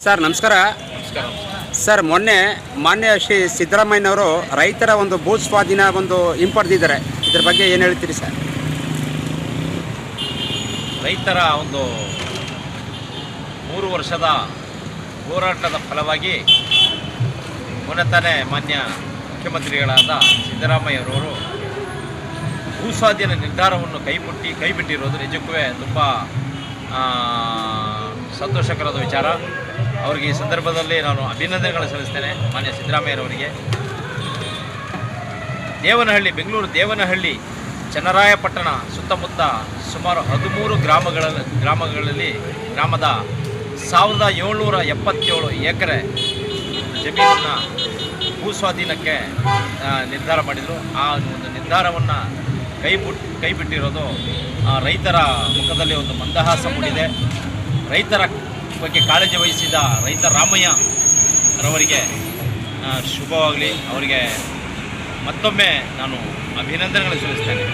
Sir ನಮಸ್ಕಾರ. Sir ಮೊನ್ನೆ ಮಾನ್ಯ ಶ್ರೀ ಸಿದ್ದರಾಮಯ್ಯನವರು ರೈತರ ಒಂದು ಭೂ ಸ್ವಾಧೀನ ಒಂದು ಹಿಂಪಡೆದಿದ್ದಾರೆ ಇದ್ರ ಬಗ್ಗೆ ಏನು ಹೇಳ್ತೀರಿ ಸರ್? ರೈತರ ಒಂದು ಮೂರು ವರ್ಷದ ಹೋರಾಟದ ಫಲವಾಗಿ ಮೊನ್ನೆತಾನೇ ಮಾನ್ಯ ಮುಖ್ಯಮಂತ್ರಿಗಳಾದ ಸಿದ್ದರಾಮಯ್ಯರವರು ಭೂಸ್ವಾಧೀನ ನಿರ್ಧಾರವನ್ನು ಕೈಬಿಟ್ಟು ಕೈಬಿಟ್ಟಿರೋದು ನಿಜಕ್ಕೂ ತುಂಬ ಸಂತೋಷಕರದ ವಿಚಾರ. ಅವರಿಗೆ ಈ ಸಂದರ್ಭದಲ್ಲಿ ನಾನು ಅಭಿನಂದನೆಗಳನ್ನು ಸಲ್ಲಿಸ್ತೇನೆ ಮಾನ್ಯ ಸಿದ್ದರಾಮಯ್ಯರವರಿಗೆ. ದೇವನಹಳ್ಳಿ, ಬೆಂಗಳೂರು ದೇವನಹಳ್ಳಿ ಚನ್ನರಾಯಪಟ್ಟಣ ಸುತ್ತಮುತ್ತ ಸುಮಾರು ಹದಿಮೂರು ಗ್ರಾಮಗಳ, ಗ್ರಾಮಗಳಲ್ಲಿ ಗ್ರಾಮದ ಸಾವಿರದ ಏಳ್ನೂರ ಎಪ್ಪತ್ತೇಳು ಎಕರೆ ಜಮೀನನ್ನು ಭೂಸ್ವಾಧೀನಕ್ಕೆ ನಿರ್ಧಾರ ಮಾಡಿದರು. ಆ ಒಂದು ನಿರ್ಧಾರವನ್ನು ಕೈ ಬಿಟ್ ಕೈ ಬಿಟ್ಟಿರೋದು ರೈತರ ಮುಖದಲ್ಲಿ ಒಂದು ಮಂದಹಾಸ ಮೂಡಿದೆ. ರೈತರ ಬಗ್ಗೆ ಕಾಳಜಿ ವಹಿಸಿದ ರೈತ ರಾಮಯ್ಯ ರವರಿಗೆ ಶುಭವಾಗಲಿ. ಅವರಿಗೆ ಮತ್ತೊಮ್ಮೆ ನಾನು ಅಭಿನಂದನೆಗಳು ಸಲ್ಲಿಸ್ತೇನೆ.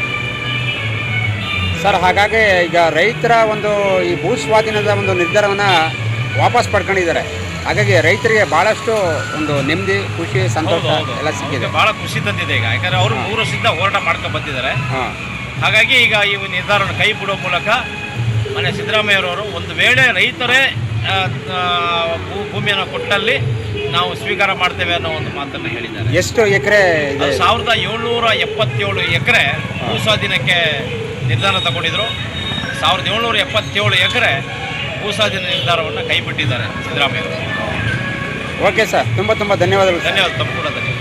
ಸರ್ ಹಾಗಾಗಿ ಈಗ ರೈತರ ಒಂದು ಈ ಭೂ ಸ್ವಾಧೀನದ ಒಂದು ನಿರ್ಧಾರವನ್ನು ವಾಪಸ್ ಪಡ್ಕೊಂಡಿದ್ದಾರೆ. ಹಾಗಾಗಿ ರೈತರಿಗೆ ಭಾಳಷ್ಟು ಒಂದು ನೆಮ್ಮದಿ ಖುಷಿ ಸಂತೋಷ ಎಲ್ಲ ಸಿಕ್ಕಿದೆ. ಭಾಳ ಬಹಳ ಖುಷಿ ತಂದಿದೆ ಈಗ. ಯಾಕಂದ್ರೆ ಅವರು ಮೂರು ವರ್ಷದಿಂದ ಹೋರಾಟ ಮಾಡ್ಕೊಂಡು ಬಂದಿದ್ದಾರೆ. ಹಾಗಾಗಿ ಈಗ ಈ ನಿರ್ಧಾರವನ್ನು ಕೈ ಬಿಡುವ ಮೂಲಕ ಮನೆ ಸಿದ್ದರಾಮಯ್ಯರವರು ಒಂದು ವೇಳೆ ರೈತರೇ ಭೂ- ಭೂಮಿಯನ್ನು ಕೊಟ್ಟಲ್ಲಿ ನಾವು ಸ್ವೀಕಾರ ಮಾಡ್ತೇವೆ ಅನ್ನೋ ಒಂದು ಮಾತನ್ನು ಹೇಳಿದ್ದಾರೆ. ಎಷ್ಟು ಎಕರೆ ಸಾವಿರದ ಏಳ್ನೂರ ಎಪ್ಪತ್ತೇಳು ಎಕರೆ ಭೂ ಸ್ವಾಧೀನಕ್ಕೆ ನಿರ್ಧಾರ ತಗೊಂಡಿದ್ರು. ಸಾವಿರದ ಏಳ್ನೂರ ಎಪ್ಪತ್ತೇಳು ಎಕರೆ ಭೂ ಸ್ವಾಧೀನ ನಿರ್ಧಾರವನ್ನು ಕೈಬಿಟ್ಟಿದ್ದಾರೆ ಸಿದ್ದರಾಮಯ್ಯ ಓಕೆ ಸರ್ ತುಂಬ ತುಂಬ ಧನ್ಯವಾದಗಳು ಧನ್ಯವಾದ ತಮ್ಮ ಕೂಡ ಧನ್ಯವಾದ.